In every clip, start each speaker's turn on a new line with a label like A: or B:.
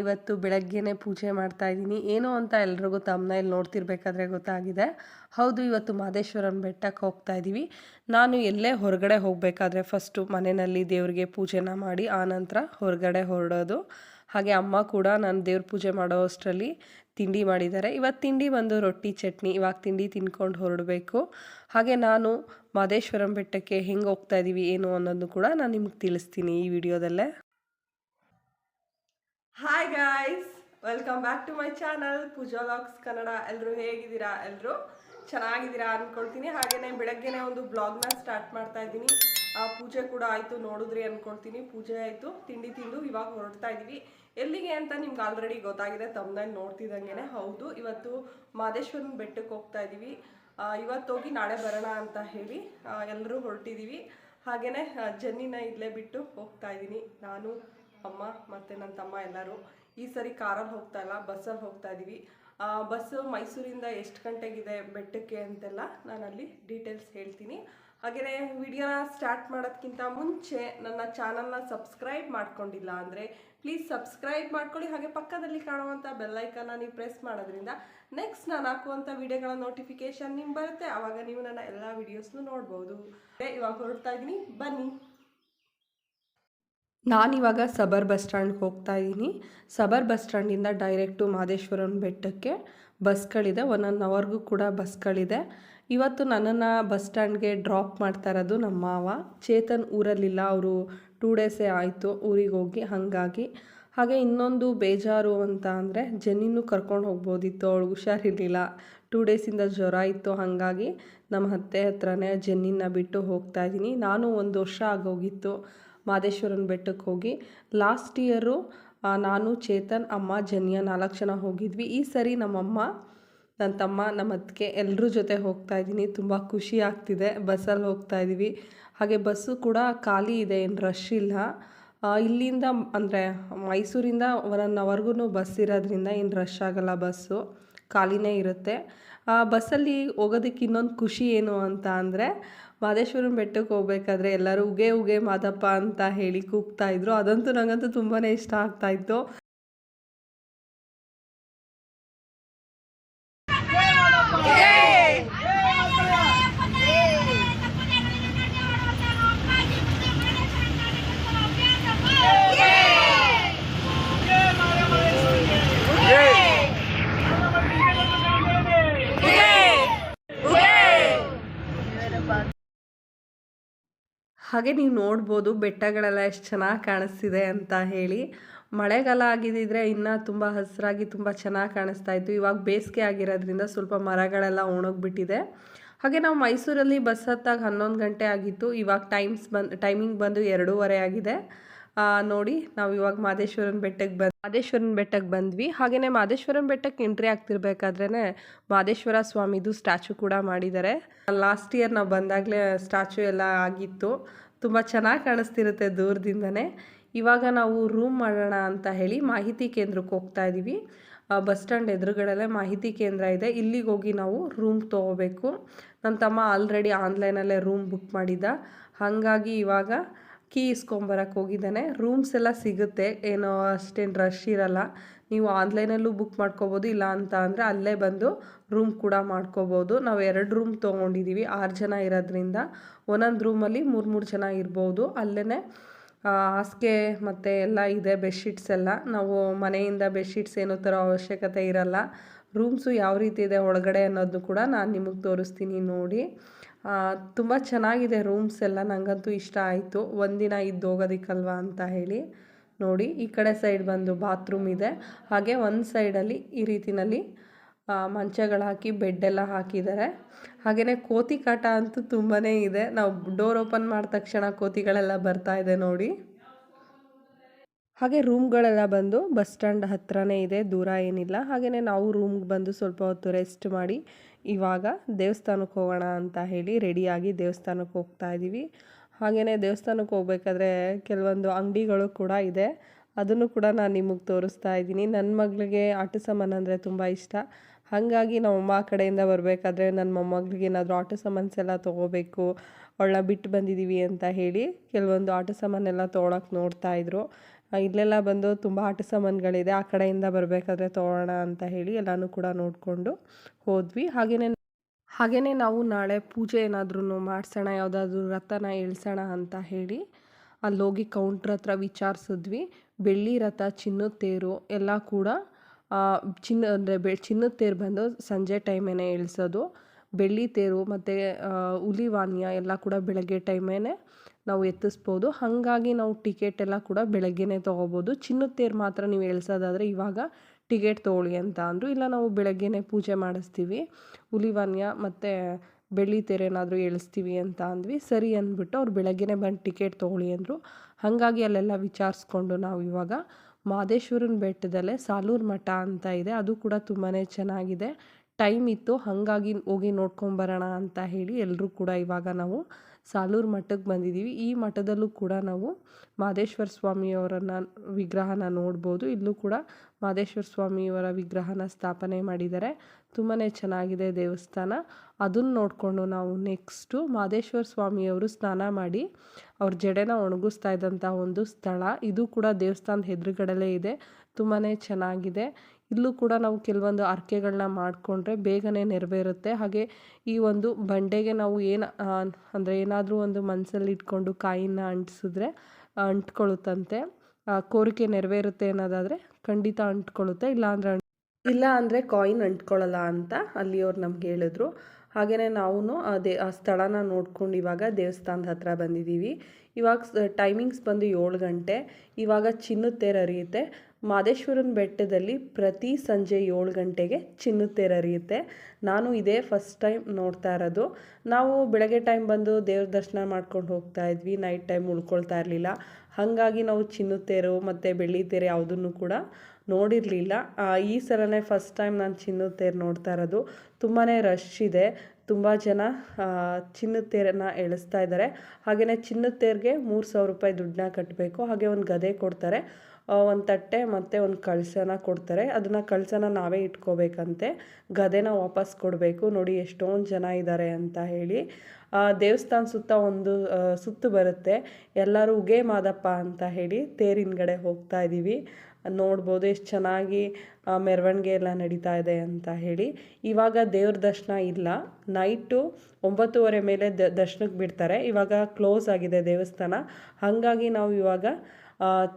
A: ಇವತ್ತು ಬೆಳಗ್ಗೆನೇ ಪೂಜೆ ಮಾಡ್ತಾ ಇದ್ದೀನಿ. ಏನು ಅಂತ ಎಲ್ರಿಗೂ ತಮ್ಮನೇಲಿ ನೋಡ್ತಿರ್ಬೇಕಾದ್ರೆ ಗೊತ್ತಾಗಿದೆ. ಹೌದು, ಇವತ್ತು ಮಾದೇಶ್ವರನ ಬೆಟ್ಟಕ್ಕೆ ಹೋಗ್ತಾ ಇದ್ದೀವಿ ನಾನು ಎಲ್ಲೇ ಹೊರಗಡೆ ಹೋಗಬೇಕಾದ್ರೆ ಫಸ್ಟು ಮನೆಯಲ್ಲಿ ದೇವರಿಗೆ ಪೂಜೆನ ಮಾಡಿ ಆನಂತರ ಹೊರಗಡೆ ಹೊರಡೋದು. ಹಾಗೆ ಅಮ್ಮ ಕೂಡ ನಾನು ದೇವ್ರ ಪೂಜೆ ಮಾಡೋ ಅಷ್ಟರಲ್ಲಿ ತಿಂಡಿ ಮಾಡಿದ್ದಾರೆ. ಇವತ್ತು ತಿಂಡಿ ಬಂದು ರೊಟ್ಟಿ, ಚಟ್ನಿ, ಇವಾಗ ತಿಂಡಿ ತಿನ್ಕೊಂಡು ಹೊರಡಬೇಕು. ಹಾಗೆ ನಾನು ಮಾದೇಶ್ವರಂ ಬೆಟ್ಟಕ್ಕೆ ಹೆಂಗೆ ಹೋಗ್ತಾ ಇದ್ದೀವಿ ಏನು ಅನ್ನೋದು ಕೂಡ ನಾನು ನಿಮ್ಗೆ ತಿಳಿಸ್ತೀನಿ ಈ ವಿಡಿಯೋದಲ್ಲೇ. Hi guys welcome back to my channel Pooja logs Kannada ಎಲ್ಲರೂ ಹೇಗಿದ್ದೀರಾ? ಎಲ್ಲರೂ ಚೆನ್ನಾಗಿದ್ದೀರಾ ಅಂದ್ಕೊಳ್ತೀನಿ ಹಾಗೆಯೇ ಬೆಳಗ್ಗೆನೇ ಒಂದು ಬ್ಲಾಗ್ನ ಸ್ಟಾರ್ಟ್ ಮಾಡ್ತಾ ಇದ್ದೀನಿ. ಪೂಜೆ ಕೂಡ ಆಯಿತು ನೋಡಿದ್ರಿ ಅಂದ್ಕೊಳ್ತೀನಿ ಪೂಜೆ ಆಯಿತು, ತಿಂಡಿ ತಿಂದು ಇವಾಗ ಹೊರಡ್ತಾ ಇದ್ದೀವಿ ಎಲ್ಲಿಗೆ ಅಂತ ನಿಮ್ಗೆ ಆಲ್ರೆಡಿ ಗೊತ್ತಾಗಿದೆ ತಮ್ಮನಲ್ಲಿ ನೋಡ್ತಿದ್ದಂಗೆ ಹೌದು, ಇವತ್ತು ಮಾದೇಶ್ವರನ ಬೆಟ್ಟಕ್ಕೆ ಹೋಗ್ತಾ ಇದ್ದೀವಿ ಇವತ್ತು ಹೋಗಿ ನಾಳೆ ಬರೋಣ ಅಂತ ಹೇಳಿ ಎಲ್ಲರೂ ಹೊರಟಿದ್ದೀವಿ ಹಾಗೆಯೇ ಜನ್ನಿನ ಇಲ್ಲೇ ಬಿಟ್ಟು ಹೋಗ್ತಾ ಇದ್ದೀನಿ ನಾನು ಅಮ್ಮ ಮತ್ತು ನನ್ನ ತಮ್ಮ ಎಲ್ಲರೂ ಈ ಸರಿ ಕಾರಲ್ಲಿ ಹೋಗ್ತಾ ಇಲ್ಲ ಬಸ್ಸಲ್ಲಿ ಹೋಗ್ತಾ ಇದ್ದೀವಿ ಬಸ್ಸು ಮೈಸೂರಿಂದ ಎಷ್ಟು ಗಂಟೆಗಿದೆ ಬೆಟ್ಟಕ್ಕೆ ಅಂತೆಲ್ಲ ನಾನು ಅಲ್ಲಿ ಡೀಟೇಲ್ಸ್ ಹೇಳ್ತೀನಿ. ಹಾಗೆಯೇ ವಿಡಿಯೋನ ಸ್ಟಾರ್ಟ್ ಮಾಡೋದಕ್ಕಿಂತ ಮುಂಚೆ ನನ್ನ ಚಾನಲ್ನ ಸಬ್ಸ್ಕ್ರೈಬ್ ಮಾಡ್ಕೊಂಡಿಲ್ಲ ಅಂದರೆ ಪ್ಲೀಸ್ ಸಬ್ಸ್ಕ್ರೈಬ್ ಮಾಡ್ಕೊಳ್ಳಿ. ಹಾಗೆ ಪಕ್ಕದಲ್ಲಿ ಕಾಣುವಂಥ ಬೆಲ್ಲೈಕನ್ನ ನೀವು ಪ್ರೆಸ್ ಮಾಡೋದ್ರಿಂದ ನೆಕ್ಸ್ಟ್ ನಾನು ಹಾಕುವಂಥ ವಿಡಿಯೋಗಳ ನೋಟಿಫಿಕೇಶನ್ ನಿಮ್ಗೆ ಬರುತ್ತೆ. ಆವಾಗ ನೀವು ನನ್ನ ಎಲ್ಲ ವಿಡಿಯೋಸ್ನು ನೋಡ್ಬೋದು. ಇವಾಗ ಹೊರಡ್ತಾ ಇದ್ದೀನಿ ಬನ್ನಿ. ನಾನಿವಾಗ ಸಬರ್ ಬಸ್ ಸ್ಟ್ಯಾಂಡ್ಗೆ ಹೋಗ್ತಾ ಇದ್ದೀನಿ. ಸಬರ್ ಬಸ್ ಸ್ಟ್ಯಾಂಡಿಂದ ಡೈರೆಕ್ಟು ಮಾದೇಶ್ವರನ ಬೆಟ್ಟಕ್ಕೆ ಬಸ್ಗಳಿದೆ. ಒನ್ ಆನ್ ಅವರ್ಗೂ ಕೂಡ ಬಸ್ಗಳಿದೆ. ಇವತ್ತು ನನ್ನನ್ನು ಬಸ್ ಸ್ಟ್ಯಾಂಡ್ಗೆ ಡ್ರಾಪ್ ಮಾಡ್ತಾ ಇರೋದು ನಮ್ಮ ಮಾವ. ಚೇತನ್ ಊರಲ್ಲಿಲ್ಲ, ಅವರು ಟೂ ಡೇಸೇ ಆಯಿತು ಊರಿಗೆ ಹೋಗಿ, ಹಾಗಾಗಿ. ಹಾಗೆ ಇನ್ನೊಂದು ಬೇಜಾರು ಅಂತ ಅಂದರೆ ಜೆನ್ನಿನೂ ಕರ್ಕೊಂಡು ಹೋಗ್ಬೋದಿತ್ತು, ಅವಳು ಹುಷಾರಿರಲಿಲ್ಲ. ಟೂ ಡೇಸಿಂದ ಜ್ವರ ಇತ್ತು, ಹಾಗಾಗಿ ನಮ್ಮ ಅತ್ತೆ ಹತ್ರನೇ ಜೆನ್ನಿನ ಬಿಟ್ಟು ಹೋಗ್ತಾ ಇದ್ದೀನಿ. ನಾನು ಒಂದು ವರ್ಷ ಆಗೋಗಿತ್ತು. ಮಾದೇಶ್ವರನ ಬೆಟ್ಟಕ್ಕೆ ಹೋಗಿ. ಲಾಸ್ಟ್ ಇಯರು ನಾನು, ಚೇತನ್, ಅಮ್ಮ, ಜನ್ಯ ನಾಲ್ಕು ಜನ ಹೋಗಿದ್ವಿ. ಈ ಸರಿ ನಮ್ಮಮ್ಮ ನನ್ನ ತಮ್ಮ ನಮ್ಮ ಅತ್ತಿಗೆ ಎಲ್ಲರೂ ಜೊತೆ ಹೋಗ್ತಾ ಇದ್ದೀನಿ. ತುಂಬ ಖುಷಿ ಆಗ್ತಿದೆ. ಬಸ್ಸಲ್ಲಿ ಹೋಗ್ತಾ ಇದ್ದೀವಿ. ಹಾಗೆ ಬಸ್ಸು ಕೂಡ ಖಾಲಿ ಇದೆ, ಏನು ರಶ್ ಇಲ್ಲ. ಇಲ್ಲಿಂದ ಅಂದರೆ ಮೈಸೂರಿಂದ ಒನ್ ಅವರ್ಗೂ ಬಸ್ ಇರೋದ್ರಿಂದ ಏನು ರಶ್ ಆಗೋಲ್ಲ ಬಸ್ಸು. ಖಾಲಿನೇ ಇರುತ್ತೆ. ಬಸ್ಸಲ್ಲಿ ಹೋಗೋದಕ್ಕೆ ಇನ್ನೊಂದು ಖುಷಿ ಏನು ಅಂತ ಅಂದರೆ ಮಾದೇಶ್ವರನ ಬೆಟ್ಟಕ್ಕೆ ಹೋಗ್ಬೇಕಾದ್ರೆ ಎಲ್ಲರೂ ಉಗೆ ಉಗೆ ಮಾದಪ್ಪ ಅಂತ ಹೇಳಿ ಕೂಗ್ತಾ ಇದ್ರು. ಅದಂತೂ ನನಗಂತೂ ತುಂಬಾ ಇಷ್ಟ ಆಗ್ತಾಯಿತ್ತು ಹಾಗೆ ನೀವು ನೋಡ್ಬೋದು, ಬೆಟ್ಟಗಳೆಲ್ಲ ಎಷ್ಟು ಚೆನ್ನಾಗಿ ಕಾಣಿಸ್ತಿದೆ ಅಂತ ಹೇಳಿ. ಮಳೆಗಾಲ ಆಗಿದ್ದಿದ್ರೆ ಇನ್ನೂ ತುಂಬ ಹಸಿರಾಗಿ ತುಂಬ ಚೆನ್ನಾಗಿ ಕಾಣಿಸ್ತಾ ಇತ್ತು. ಇವಾಗ ಬೇಸಿಗೆ ಆಗಿರೋದ್ರಿಂದ ಸ್ವಲ್ಪ ಮರಗಳೆಲ್ಲ ಒಣಗಿಬಿಟ್ಟಿದೆ. ಹಾಗೆ ನಾವು ಮೈಸೂರಲ್ಲಿ ಬಸ್ ಹತ್ತಾಗ ಹನ್ನೊಂದು ಗಂಟೆ ಆಗಿತ್ತು. ಇವಾಗ ಟೈಮ್ಸ್ ಬಂದು, ಟೈಮಿಂಗ್ ಬಂದು ಎರಡೂವರೆ ಆಗಿದೆ. ನೋಡಿ, ನಾವು ಇವಾಗ ಮಾದೇಶ್ವರನ ಬೆಟ್ಟಕ್ಕೆ ಬಂದು, ಮಾದೇಶ್ವರನ ಬೆಟ್ಟಕ್ಕೆ ಬಂದ್ವಿ. ಹಾಗೆಯೇ ಮಾದೇಶ್ವರನ ಬೆಟ್ಟಕ್ಕೆ ಎಂಟ್ರಿ ಆಗ್ತಿರ್ಬೇಕಾದ್ರೇ ಮಾದೇಶ್ವರ ಸ್ವಾಮಿದು ಸ್ಟ್ಯಾಚು ಕೂಡ ಮಾಡಿದ್ದಾರೆ. ಲಾಸ್ಟ್ ಇಯರ್ ನಾವು ಬಂದಾಗಲೇ ಸ್ಟ್ಯಾಚು ಎಲ್ಲ ಆಗಿತ್ತು. ತುಂಬ ಚೆನ್ನಾಗಿ ಕಾಣಿಸ್ತಿರುತ್ತೆ ದೂರದಿಂದನೇ. ಇವಾಗ ನಾವು ರೂಮ್ ಮಾಡೋಣ ಅಂತ ಹೇಳಿ ಮಾಹಿತಿ ಕೇಂದ್ರಕ್ಕೆ ಹೋಗ್ತಾ ಇದ್ದೀವಿ ಬಸ್ ಸ್ಟ್ಯಾಂಡ್ ಎದುರುಗಡೆಲ್ಲೇ ಮಾಹಿತಿ ಕೇಂದ್ರ ಇದೆ. ಇಲ್ಲಿಗೆ ಹೋಗಿ ನಾವು ರೂಮ್ ತೊಗೋಬೇಕು. ನನ್ನ ತಮ್ಮ ಆಲ್ರೆಡಿ ಆನ್ಲೈನಲ್ಲೇ ರೂಮ್ ಬುಕ್ ಮಾಡಿದ್ದ ಹಾಗಾಗಿ ಇವಾಗ ಕೀ ಇಸ್ಕೊಂಬರಕ್ಕೆ ಹೋಗಿದ್ದಾನೆ. ರೂಮ್ಸ್ ಎಲ್ಲ ಸಿಗುತ್ತೆ. ಏನೋ ಅಷ್ಟೇನು ರಶ್ ಇರಲ್ಲ. ನೀವು ಆನ್ಲೈನಲ್ಲೂ ಬುಕ್ ಮಾಡ್ಕೋಬೋದು, ಇಲ್ಲ ಅಂತ ಅಂದರೆ ಅಲ್ಲೇ ಬಂದು ರೂಮ್ ಕೂಡ ಮಾಡ್ಕೋಬೋದು. ನಾವು ಎರಡು ರೂಮ್ ತೊಗೊಂಡಿದ್ದೀವಿ ಆರು ಜನ ಇರೋದ್ರಿಂದ. ಒಂದೊಂದು ರೂಮಲ್ಲಿ ಮೂರು ಮೂರು ಜನ ಇರ್ಬೋದು. ಅಲ್ಲೇ ಹಾಸಿಗೆ ಮತ್ತು ಎಲ್ಲ ಇದೆ, ಬೆಡ್ಶೀಟ್ಸ್ ಎಲ್ಲ. ನಾವು ಮನೆಯಿಂದ ಬೆಡ್ಶೀಟ್ಸ್ ಏನೋ ಥರ ಅವಶ್ಯಕತೆ ಇರಲ್ಲ. ರೂಮ್ಸು ಯಾವ ರೀತಿ ಇದೆ ಒಳಗಡೆ ಅನ್ನೋದು ಕೂಡ ನಾನು ನಿಮಗೆ ತೋರಿಸ್ತೀನಿ ನೋಡಿ. ತುಂಬ ಚೆನ್ನಾಗಿದೆ ರೂಮ್ಸ್ ಎಲ್ಲ ನನಗಂತೂ ಇಷ್ಟ ಆಯಿತು. ಒಂದಿನ ಇದ್ದು ಹೋಗೋದಿಕ್ಕಲ್ವ ಅಂತ ಹೇಳಿ. ನೋಡಿ, ಈ ಕಡೆ ಸೈಡ್ ಬಂದು ಬಾತ್ರೂಮ್ ಇದೆ. ಹಾಗೆ ಒಂದು ಸೈಡಲ್ಲಿ ಈ ರೀತಿನಲ್ಲಿ ಮಂಚಗಳು ಹಾಕಿ ಬೆಡ್ಡೆಲ್ಲ ಹಾಕಿದ್ದಾರೆ ಹಾಗೆಯೇ ಕೋತಿ ಕಾಟ ಅಂತೂ ತುಂಬಾ ಇದೆ. ನಾವು ಡೋರ್ ಓಪನ್ ಮಾಡಿದ ತಕ್ಷಣ ಕೋತಿಗಳೆಲ್ಲ ಬರ್ತಾ ಇದೆ ನೋಡಿ. ಹಾಗೆ ರೂಮ್ಗಳೆಲ್ಲ ಬಂದು ಬಸ್ ಸ್ಟ್ಯಾಂಡ್ ಹತ್ತಿರನೇ ಇದೆ, ದೂರ ಏನಿಲ್ಲ. ಹಾಗೆಯೇ ನಾವು ರೂಮ್ಗೆ ಬಂದು ಸ್ವಲ್ಪ ಹೊತ್ತು ರೆಸ್ಟ್ ಮಾಡಿ, ಇವಾಗ ದೇವಸ್ಥಾನಕ್ಕೆ ಹೋಗೋಣ ಅಂತ ಹೇಳಿ ರೆಡಿಯಾಗಿ ದೇವಸ್ಥಾನಕ್ಕೆ ಹೋಗ್ತಾ ಇದ್ದೀವಿ ಹಾಗೆಯೇ ದೇವಸ್ಥಾನಕ್ಕೆ ಹೋಗ್ಬೇಕಾದ್ರೆ ಕೆಲವೊಂದು ಅಂಗಡಿಗಳು ಕೂಡ ಇದೆ. ಅದನ್ನು ಕೂಡ ನಾನು ನಿಮಗೆ ತೋರಿಸ್ತಾ ಇದ್ದೀನಿ. ನನ್ನ ಮಗಳಿಗೆ ಆಟ ಸಾಮಾನು ಅಂದರೆ ತುಂಬ ಇಷ್ಟ. ಹಾಗಾಗಿ ನಮ್ಮಮ್ಮ ಆ ಕಡೆಯಿಂದ ಬರಬೇಕಾದ್ರೆ ನನ್ನ ಮೊಮ್ಮಗಳಿಗೆ ಏನಾದರೂ ಆಟ ಸಾಮಾನ್ಸ್ ಎಲ್ಲ ತೊಗೋಬೇಕು, ಅವಳನ್ನ ಬಿಟ್ಟು ಬಂದಿದ್ದೀವಿ ಅಂತ ಹೇಳಿ ಕೆಲವೊಂದು ಆಟ ಸಾಮಾನೆಲ್ಲ ತೊಗೊಳಕ್ಕೆ ನೋಡ್ತಾ ಇದ್ರು. ಇಲ್ಲೆಲ್ಲ ಬಂದು ತುಂಬ ಆಟ ಸಾಮಾನುಗಳಿದೆ ಆ ಕಡೆಯಿಂದ ಬರಬೇಕಾದ್ರೆ ತೊಗೊಳ್ಳೋಣ ಅಂತ ಹೇಳಿ ಎಲ್ಲನೂ ಕೂಡ ನೋಡಿಕೊಂಡು ಹೋದ್ವಿ. ಹಾಗೆಯೇ ಹಾಗೆಯೇ ನಾವು ನಾಳೆ ಪೂಜೆ ಏನಾದ್ರೂ ಮಾಡಿಸೋಣ, ಯಾವುದಾದ್ರೂ ರಥನ ಇಳಿಸೋಣ ಅಂತ ಹೇಳಿ ಅಲ್ಲೋಗಿ ಕೌಂಟ್ರ್ ಹತ್ರ ವಿಚಾರಿಸಿದ್ವಿ. ಬೆಳ್ಳಿ ರಥ, ಚಿನ್ನದ ತೇರು ಎಲ್ಲ ಕೂಡ ಚಿನ್ನ ಅಂದರೆ ಬೆ, ಚಿನ್ನದ ತೇರು ಬಂದು ಸಂಜೆ ಟೈಮೇನೆ ಇಳಿಸೋದು. ಬೆಳ್ಳಿ ತೇರು ಮತ್ತು ಹುಲಿವಾನ್ಯ ಎಲ್ಲ ಕೂಡ ಬೆಳಗ್ಗೆ ಟೈಮೇನೆ ನಾವು ಎತ್ತಿಸ್ಬೋದು. ಹಾಗಾಗಿ ನಾವು ಟಿಕೆಟ್ ಎಲ್ಲ ಕೂಡ ಬೆಳಗ್ಗೆನೇ ತೊಗೋಬೋದು. ಚಿನ್ನದ ತೇರು ಮಾತ್ರ ನೀವು ಇಳಿಸೋದಾದರೆ ಇವಾಗ ಟಿಕೆಟ್ ತೊಗೊಳ್ಳಿ ಅಂತ ಅಂದರು. ಇಲ್ಲ, ನಾವು ಬೆಳಗ್ಗೆನೇ ಪೂಜೆ ಮಾಡಿಸ್ತೀವಿ. ಹುಲಿವಾನ್ಯ ಮತ್ತು ಬೆಳ್ಳಿ ತೆರೆನಾದರೂ ಎಳಿಸ್ತೀವಿ ಅಂತ ಅಂದ್ವಿ. ಸರಿ ಅಂದ್ಬಿಟ್ಟು ಅವ್ರು ಬೆಳಗ್ಗೆನೇ ಬಂದು ಟಿಕೆಟ್ ತೊಗೊಳ್ಳಿ ಅಂದರು. ಹಾಗಾಗಿ ಅಲ್ಲೆಲ್ಲ ವಿಚಾರಿಸ್ಕೊಂಡು ನಾವು ಇವಾಗ ಮಾದೇಶ್ವರನ ಬೆಟ್ಟದಲ್ಲೇ ಸಾಲೂರು ಮಠ ಅಂತ ಇದೆ. ಅದು ಕೂಡ ತುಂಬಾ ಚೆನ್ನಾಗಿದೆ. ಟೈಮ್ ಇತ್ತು. ಹಾಗಾಗಿ ಹೋಗಿ ನೋಡ್ಕೊಂಬರೋಣ ಅಂತ ಹೇಳಿ ಎಲ್ಲರೂ ಕೂಡ ಇವಾಗ ನಾವು ಸಾಲೂರು ಮಠಕ್ಕೆ ಬಂದಿದ್ದೀವಿ ಈ ಮಠದಲ್ಲೂ ಕೂಡ ನಾವು ಮಾದೇಶ್ವರ ಸ್ವಾಮಿಯವರನ್ನ ವಿಗ್ರಹನ ನೋಡ್ಬೋದು. ಇಲ್ಲೂ ಕೂಡ ಮಾದೇಶ್ವರ ಸ್ವಾಮಿಯವರ ವಿಗ್ರಹನ ಸ್ಥಾಪನೆ ಮಾಡಿದ್ದಾರೆ. ತುಂಬಾ ಚೆನ್ನಾಗಿದೆ ದೇವಸ್ಥಾನ. ಅದನ್ನು ನೋಡಿಕೊಂಡು ನಾವು ನೆಕ್ಸ್ಟು ಮಾದೇಶ್ವರ ಸ್ವಾಮಿಯವರು ಸ್ನಾನ ಮಾಡಿ ಅವ್ರ ಜಡೆನ ಒಣಗಿಸ್ತಾ ಇದ್ದಂಥ ಒಂದು ಸ್ಥಳ. ಇದು ಕೂಡ ದೇವಸ್ಥಾನದ ಎದುರುಗಡೆಲೇ ಇದೆ. ತುಂಬಾ ಚೆನ್ನಾಗಿದೆ. ಇಲ್ಲೂ ಕೂಡ ನಾವು ಕೆಲವೊಂದು ಹರಕೆಗಳನ್ನ ಮಾಡಿಕೊಂಡ್ರೆ ಬೇಗನೆ ನೆರವೇರುತ್ತೆ. ಹಾಗೆ ಈ ಒಂದು ಬಂಡೆಗೆ ನಾವು ಏನು ಅಂದರೆ ಏನಾದರೂ ಒಂದು ಮನಸ್ಸಲ್ಲಿ ಇಟ್ಕೊಂಡು ಕಾಯಿನ ಅಂಟಿಸಿದ್ರೆ, ಅಂಟ್ಕೊಳ್ಳುತ್ತಂತೆ. ಕೋರಿಕೆ ನೆರವೇರುತ್ತೆ ಅನ್ನೋದಾದರೆ ಖಂಡಿತ ಅಂಟ್ಕೊಳ್ಳುತ್ತೆ. ಇಲ್ಲಾಂದ್ರೆ ಇಲ್ಲ ಅಂದರೆ ಕಾಯಿನ್ ಅಂಟ್ಕೊಳ್ಳಲ್ಲ ಅಂತ ಅಲ್ಲಿಯವ್ರು ನಮ್ಗೆ ಹೇಳಿದ್ರು. ಹಾಗೆಯೇ ನಾವು ಅದೇ ಆ ಸ್ಥಳನ ನೋಡ್ಕೊಂಡು ಇವಾಗ ದೇವಸ್ಥಾನದ ಹತ್ರ ಬಂದಿದ್ದೀವಿ. ಇವಾಗ ಟೈಮಿಂಗ್ಸ್ ಬಂದು ಏಳು ಗಂಟೆ. ಇವಾಗ ಚಿನ್ನದ ತೇರು ಹರಿಯುತ್ತೆ. ಮಾದೇಶ್ವರನ ಬೆಟ್ಟದಲ್ಲಿ ಪ್ರತಿ ಸಂಜೆ ಏಳು ಗಂಟೆಗೆ ಚಿನ್ನದ ಅರಿಯುತ್ತೆ ನಾನು ಇದೇ ಫಸ್ಟ್ ಟೈಮ್ ನೋಡ್ತಾ ಇರೋದು. ನಾವು ಬೆಳಗ್ಗೆ ಟೈಮ್ ಬಂದು ದೇವ್ರ ದರ್ಶನ ಮಾಡ್ಕೊಂಡು ಹೋಗ್ತಾ ಇದ್ವಿ. ನೈಟ್ ಟೈಮ್ ಉಳ್ಕೊಳ್ತಾ ಇರಲಿಲ್ಲ. ಹಾಗಾಗಿ ನಾವು ಚಿನ್ನದ ತೇರು ಮತ್ತು ಬೆಳ್ಳಿ ತೇರು ಯಾವುದನ್ನು ಕೂಡ ನೋಡಿರಲಿಲ್ಲ. ಈ ಸಲನೇ ಫಸ್ಟ್ ಟೈಮ್ ನಾನು ಚಿನ್ನದ ತೇರು ನೋಡ್ತಾ ಇರೋದು. ತುಂಬಾ ರಶ್ ಇದೆ. ತುಂಬ ಜನ ಚಿನ್ನದ ಎಳಿಸ್ತಾ ಇದ್ದಾರೆ. ಹಾಗೆಯೇ ಚಿನ್ನದ ತೇರಿಗೆ ಮೂರು ಸಾವಿರ ರೂಪಾಯಿ ದುಡ್ಡನ್ನ ಕಟ್ಟಬೇಕು ಹಾಗೆ ಒಂದು ಗದೆ ಕೊಡ್ತಾರೆ. ಒಂದು ತಟ್ಟೆ ಮತ್ತು ಒಂದು ಕಳಸನ ಕೊಡ್ತಾರೆ. ಅದನ್ನು ಕಳಸನ ನಾವೇ ಇಟ್ಕೋಬೇಕಂತೆ. ಗದೆನ ವಾಪಸ್ ಕೊಡಬೇಕು. ನೋಡಿ ಎಷ್ಟೊಂದು ಜನ ಇದ್ದಾರೆ ಅಂತ ಹೇಳಿ. ದೇವಸ್ಥಾನ ಸುತ್ತ ಒಂದು ಸುತ್ತು ಬರುತ್ತೆ. ಎಲ್ಲರೂ ಉಗೇ ಮಾದಪ್ಪ ಅಂತ ಹೇಳಿ ತೇರಿನಗಡೆ ಹೋಗ್ತಾ ಇದ್ದೀವಿ ನೋಡ್ಬೋದು ಎಷ್ಟು ಚೆನ್ನಾಗಿ ಮೆರವಣಿಗೆ ಎಲ್ಲ ನಡೀತಾ ಇದೆ ಅಂತ ಹೇಳಿ. ಇವಾಗ ದೇವ್ರ ದರ್ಶನ ಇಲ್ಲ. ನೈಟು ಒಂಬತ್ತುವರೆ ಮೇಲೆ ದ ದರ್ಶನಕ್ಕೆ ಬಿಡ್ತಾರೆ. ಇವಾಗ ಕ್ಲೋಸ್ ಆಗಿದೆ ದೇವಸ್ಥಾನ. ಹಾಗಾಗಿ ನಾವು ಇವಾಗ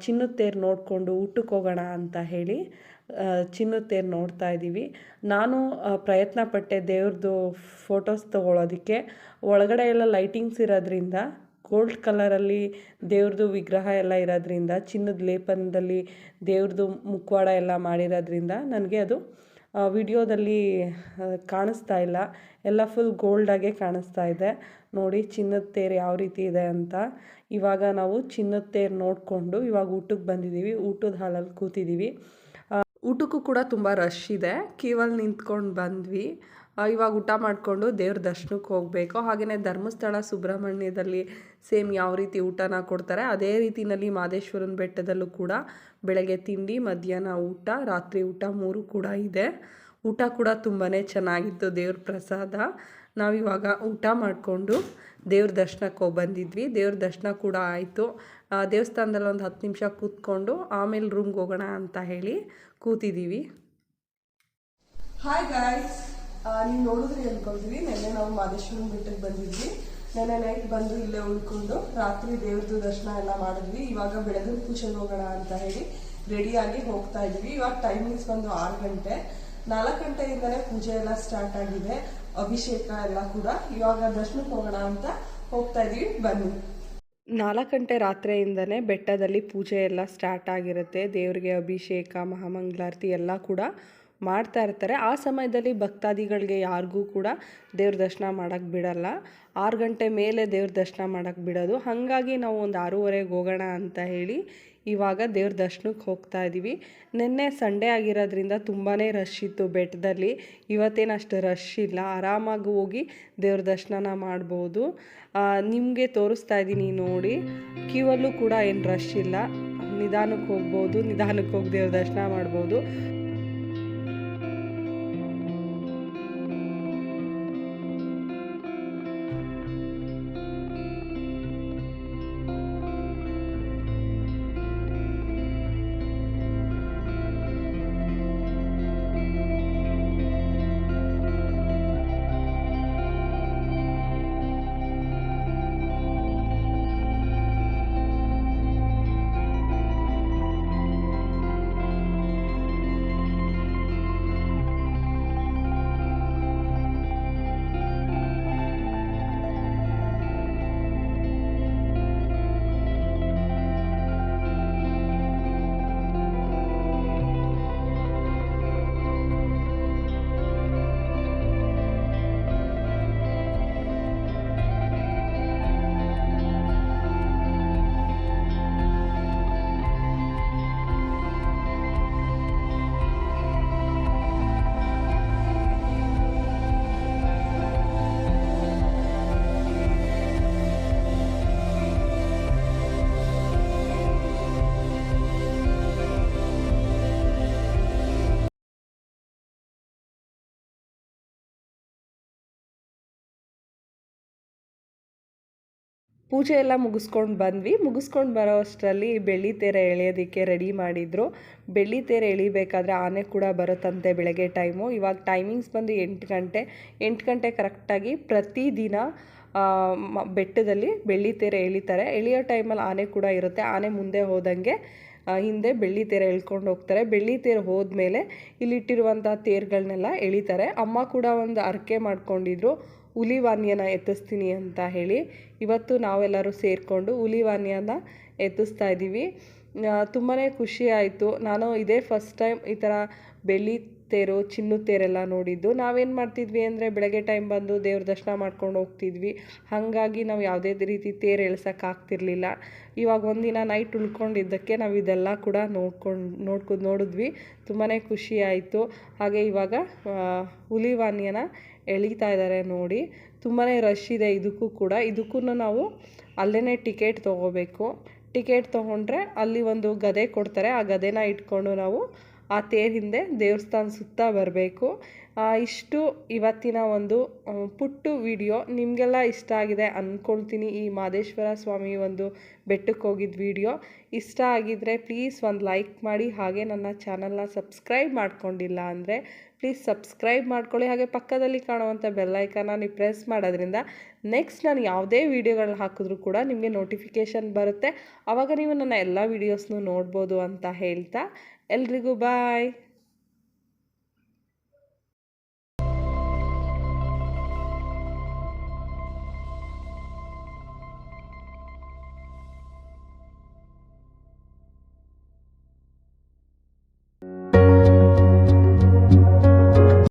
A: ಚಿನ್ನದ ತೇರು ನೋಡಿಕೊಂಡು ಊಟಕ್ಕೆ ಹೋಗೋಣ ಅಂತ ಹೇಳಿ ಚಿನ್ನದ ತೇರು ನೋಡ್ತಾ ಇದ್ದೀವಿ. ನಾನು ಪ್ರಯತ್ನ ಪಟ್ಟೆ ದೇವ್ರದ್ದು ಫೋಟೋಸ್ ತೊಗೊಳೋದಕ್ಕೆ. ಒಳಗಡೆ ಎಲ್ಲ ಲೈಟಿಂಗ್ಸ್ ಇರೋದ್ರಿಂದ, ಗೋಲ್ಡ್ ಕಲರಲ್ಲಿ ದೇವ್ರದ್ದು ವಿಗ್ರಹ ಎಲ್ಲ ಇರೋದ್ರಿಂದ, ಚಿನ್ನದ ಲೇಪನದಲ್ಲಿ ದೇವ್ರದ್ದು ಮುಖವಾಡ ಎಲ್ಲ ಮಾಡಿರೋದ್ರಿಂದ, ನನಗೆ ಅದು ವಿಡಿಯೋದಲ್ಲಿ ಕಾಣಿಸ್ತಾ ಇಲ್ಲ. ಎಲ್ಲ ಫುಲ್ ಗೋಲ್ಡಾಗೆ ಕಾಣಿಸ್ತಾ ಇದೆ. ನೋಡಿ, ಚಿನ್ನದ ತೇರು ಯಾವ ರೀತಿ ಇದೆ ಅಂತ. ಇವಾಗ ನಾವು ಚಿನ್ನದ ತೇರು ನೋಡಿಕೊಂಡು ಇವಾಗ ಊಟಕ್ಕೆ ಬಂದಿದ್ದೀವಿ. ಊಟದ ಹಾಲಲ್ಲಿ ಕೂತಿದ್ದೀವಿ. ಊಟಕ್ಕೂ ಕೂಡ ತುಂಬ ರಶ್ ಇದೆ. ಕ್ಯೂವಲ್ಲಿ ನಿಂತ್ಕೊಂಡು ಬಂದ್ವಿ. ಇವಾಗ ಊಟ ಮಾಡಿಕೊಂಡು ದೇವ್ರ ದರ್ಶನಕ್ಕೆ ಹೋಗಬೇಕು. ಹಾಗೆಯೇ ಧರ್ಮಸ್ಥಳ, ಸುಬ್ರಹ್ಮಣ್ಯದಲ್ಲಿ ಸೇಮ್ ಯಾವ ರೀತಿ ಊಟನ ಕೊಡ್ತಾರೆ, ಅದೇ ರೀತಿಯಲ್ಲಿ ಮಾದೇಶ್ವರನ ಬೆಟ್ಟದಲ್ಲೂ ಕೂಡ ಬೆಳಗ್ಗೆ ತಿಂಡಿ, ಮಧ್ಯಾಹ್ನ ಊಟ, ರಾತ್ರಿ ಊಟ ಮೂರು ಕೂಡ ಇದೆ. ಊಟ ಕೂಡ ತುಂಬಾ ಚೆನ್ನಾಗಿತ್ತು ದೇವ್ರ ಪ್ರಸಾದ. ನಾವಿವಾಗ ಊಟ ಮಾಡಿಕೊಂಡು ದೇವ್ರ ದರ್ಶನಕ್ಕೆ ಹೋಗಿ ಬಂದಿದ್ವಿ. ದೇವ್ರ ದರ್ಶನ ಕೂಡ ಆಯಿತು. ದೇವಸ್ಥಾನದಲ್ಲಿ ಒಂದು ಹತ್ತು ನಿಮಿಷ ಕೂತ್ಕೊಂಡು ಆಮೇಲೆ ರೂಮ್ಗೆ ಹೋಗೋಣ ಅಂತ ಹೇಳಿ ಕೂತಿದ್ದೀವಿ ಹಾಯ್ ಗಾಯ್ಸ್ ನೀವು ನೋಡಿದ್ರೆ ಅನ್ಕೊಳ್ತೀವಿ ನೆನ್ನೆ ನಾವು ಮಾದೇಶ್ವರನ ಬೆಟ್ಟಕ್ಕೆ ಬಂದಿದ್ವಿ. ನೆನ್ನೆ ನೈಟ್ ಬಂದು ಇಲ್ಲೇ ಉಳ್ಕೊಂಡು ರಾತ್ರಿ ದೇವ್ರದ್ದು ದರ್ಶನ ಎಲ್ಲ ಮಾಡಿದ್ವಿ. ಇವಾಗ ಬೆಳಗಿನ ಪೂಜೆಗೆ ಹೋಗೋಣ ಅಂತ ಹೇಳಿ ರೆಡಿಯಾಗಿ ಹೋಗ್ತಾ ಇದೀವಿ. ಇವಾಗ ಟೈಮಿಂಗ್ಸ್ ಬಂದು ಆರು ಗಂಟೆ. ನಾಲ್ಕು ಗಂಟೆಯಿಂದನೇ ಪೂಜೆ ಎಲ್ಲ ಸ್ಟಾರ್ಟ್ ಆಗಿದೆ. ಅಭಿಷೇಕ ಎಲ್ಲ ಕೂಡ. ಇವಾಗ ದರ್ಶನಕ್ಕೆ ಹೋಗೋಣ ಅಂತ ಹೋಗ್ತಾ ಇದೀವಿ. ಬನ್ನಿ. ನಾಲ್ಕು ಗಂಟೆ ರಾತ್ರಿಯಿಂದನೇ ಬೆಟ್ಟದಲ್ಲಿ ಪೂಜೆ ಎಲ್ಲ ಸ್ಟಾರ್ಟ್ ಆಗಿರುತ್ತೆ. ದೇವರಿಗೆ ಅಭಿಷೇಕ, ಮಹಾಮಂಗಳಾರತಿ ಎಲ್ಲ ಕೂಡ ಮಾಡ್ತಾ ಇರ್ತಾರೆ. ಆ ಸಮಯದಲ್ಲಿ ಭಕ್ತಾದಿಗಳಿಗೆ ಯಾರಿಗೂ ಕೂಡ ದೇವ್ರ ದರ್ಶನ ಮಾಡೋಕ್ಕೆ ಬಿಡಲ್ಲ. ಆರು ಗಂಟೆ ಮೇಲೆ ದೇವ್ರ ದರ್ಶನ ಮಾಡೋಕ್ಕೆ ಬಿಡೋದು. ಹಾಗಾಗಿ ನಾವು ಒಂದು ಆರೂವರೆಗೆ ಹೋಗೋಣ ಅಂತ ಹೇಳಿ ಇವಾಗ ದೇವ್ರ ದರ್ಶನಕ್ಕೆ ಹೋಗ್ತಾ ಇದ್ದೀವಿ ನಿನ್ನೆ ಸಂಡೇ ಆಗಿರೋದ್ರಿಂದ ತುಂಬಾ ರಶ್ ಇತ್ತು ಬೆಟ್ಟದಲ್ಲಿ. ಇವತ್ತೇನು ಅಷ್ಟು ರಶ್ ಇಲ್ಲ. ಆರಾಮಾಗಿ ಹೋಗಿ ದೇವ್ರ ದರ್ಶನನ ಮಾಡ್ಬೋದು. ನಿಮಗೆ ತೋರಿಸ್ತಾ ಇದ್ದೀನಿ ನೋಡಿ. ಕ್ಯೂವಲ್ಲೂ ಕೂಡ ಏನು ರಶ್ ಇಲ್ಲ. ನಿಧಾನಕ್ಕೆ ಹೋಗ್ಬೋದು. ನಿಧಾನಕ್ಕೆ ಹೋಗಿ ದೇವ್ರ ದರ್ಶನ ಮಾಡ್ಬೋದು. ಪೂಜೆ ಎಲ್ಲ ಮುಗಿಸ್ಕೊಂಡು ಬಂದ್ವಿ. ಮುಗಿಸ್ಕೊಂಡು ಬರೋ ಅಷ್ಟರಲ್ಲಿ ಬೆಳ್ಳಿ ತೆರೆ ಎಳೆಯೋದಕ್ಕೆ ರೆಡಿ ಮಾಡಿದರು. ಬೆಳ್ಳಿ ತೆರೆ ಎಳಿಬೇಕಾದ್ರೆ ಆನೆ ಕೂಡ ಬರುತ್ತಂತೆ ಬೆಳಗ್ಗೆ ಟೈಮು ಇವಾಗ ಟೈಮಿಂಗ್ಸ್ ಬಂದು ಎಂಟು ಗಂಟೆ. ಎಂಟು ಗಂಟೆ ಕರೆಕ್ಟಾಗಿ ಪ್ರತಿದಿನ ಬೆಟ್ಟದಲ್ಲಿ ಬೆಳ್ಳಿ ತೆರೆ ಎಳಿತಾರೆ. ಎಳೆಯೋ ಟೈಮಲ್ಲಿ ಆನೆ ಕೂಡ ಇರುತ್ತೆ. ಆನೆ ಮುಂದೆ ಹೋದಂಗೆ ಹಿಂದೆ ಬೆಳ್ಳಿ ತೆರೆ ಎಳ್ಕೊಂಡು ಹೋಗ್ತಾರೆ. ಬೆಳ್ಳಿ ತೇರು ಹೋದ್ಮೇಲೆ ಇಲ್ಲಿಟ್ಟಿರುವಂಥ ತೇರುಗಳನ್ನೆಲ್ಲ ಎಳಿತಾರೆ. ಅಮ್ಮ ಕೂಡ ಒಂದು ಅರಕೆ ಮಾಡ್ಕೊಂಡಿದ್ರು. ಹುಲಿವಾನ್ಯನ ಎತ್ತಿಸ್ತೀನಿ ಅಂತ ಹೇಳಿ ಇವತ್ತು ನಾವೆಲ್ಲರೂ ಸೇರಿಕೊಂಡು ಹುಲಿವಾನ್ಯನ ಎತ್ತಿಸ್ತಾ ಇದ್ದೀವಿ. ತುಂಬಾ ಖುಷಿ ಆಯಿತು. ನಾನು ಇದೇ ಫಸ್ಟ್ ಟೈಮ್ ಈ ಥರ ಬೆಳ್ಳಿ ತೇರು ಚಿನ್ನದ ತೇರೆಲ್ಲ ನೋಡಿದ್ದು. ನಾವೇನು ಮಾಡ್ತಿದ್ವಿ ಅಂದರೆ ಬೆಳಗ್ಗೆ ಟೈಮ್ ಬಂದು ದೇವ್ರ ದರ್ಶನ ಮಾಡ್ಕೊಂಡು ಹೋಗ್ತಿದ್ವಿ. ಹಾಗಾಗಿ ನಾವು ಯಾವುದೇ ರೀತಿ ತೇರು ಎಳ್ಸೋಕ್ಕಾಗ್ತಿರ್ಲಿಲ್ಲ ಇವಾಗ ಒಂದಿನ ನೈಟ್ ಉಳ್ಕೊಂಡಿದ್ದಕ್ಕೆ ನಾವು ಇದೆಲ್ಲ ಕೂಡ ನೋಡ್ಕೊಂಡು ನೋಡ್ಕೊಂಡು ನೋಡಿದ್ವಿ. ತುಂಬಾ ಖುಷಿ ಆಯಿತು. ಹಾಗೆ ಇವಾಗ ಹುಲಿ ಹುಲಿವಾನ್ಯನ ಎಳಿತಾ ಇದ್ದಾರೆ ನೋಡಿ. ತುಂಬಾ ರಶ್ ಇದೆ ಇದಕ್ಕೂ ಕೂಡ. ಇದಕ್ಕೂ ನಾವು ಅಲ್ಲೇ ಟಿಕೆಟ್ ತೊಗೋಬೇಕು. ಟಿಕೆಟ್ ತೊಗೊಂಡ್ರೆ ಅಲ್ಲಿ ಒಂದು ಗದೆ ಕೊಡ್ತಾರೆ. ಆ ಗದೆನ ಇಟ್ಕೊಂಡು ನಾವು ಆ ತೇರು ಹಿಂದೆ ದೇವಸ್ಥಾನ ಸುತ್ತ ಬರಬೇಕು. ಇಷ್ಟು ಇವತ್ತಿನ ಒಂದು ಪುಟ್ಟು ವಿಡಿಯೋ ನಿಮಗೆಲ್ಲ ಇಷ್ಟ ಆಗಿದೆ ಅಂದ್ಕೊಳ್ತೀನಿ ಈ ಮಾದೇಶ್ವರ ಸ್ವಾಮಿ ಒಂದು ಬೆಟ್ಟಕ್ಕೆ ಹೋಗಿದ್ದ ವಿಡಿಯೋ. ಇಷ್ಟ ಆಗಿದ್ದರೆ ಪ್ಲೀಸ್ ಒಂದು ಲೈಕ್ ಮಾಡಿ, ಹಾಗೆ ನನ್ನ ಚಾನಲ್ನ ಸಬ್ಸ್ಕ್ರೈಬ್ ಮಾಡ್ಕೊಂಡಿಲ್ಲ ಅಂದರೆ ಪ್ಲೀಸ್ ಸಬ್ಸ್ಕ್ರೈಬ್ ಮಾಡ್ಕೊಳ್ಳಿ. ಹಾಗೆ ಪಕ್ಕದಲ್ಲಿ ಕಾಣುವಂಥ ಬೆಲ್ಲೈಕನ್ನ ನೀವು ಪ್ರೆಸ್ ಮಾಡೋದ್ರಿಂದ ನೆಕ್ಸ್ಟ್ ನಾನು ಯಾವುದೇ ವೀಡಿಯೋಗಳನ್ನ ಹಾಕಿದ್ರೂ ಕೂಡ ನಿಮಗೆ ನೋಟಿಫಿಕೇಷನ್ ಬರುತ್ತೆ. ಆವಾಗ ನೀವು ನನ್ನ ಎಲ್ಲ ವೀಡಿಯೋಸ್ನು ನೋಡ್ಬೋದು ಅಂತ ಹೇಳ್ತಾ ಎಲ್ರಿಗೂ ಬಾಯ್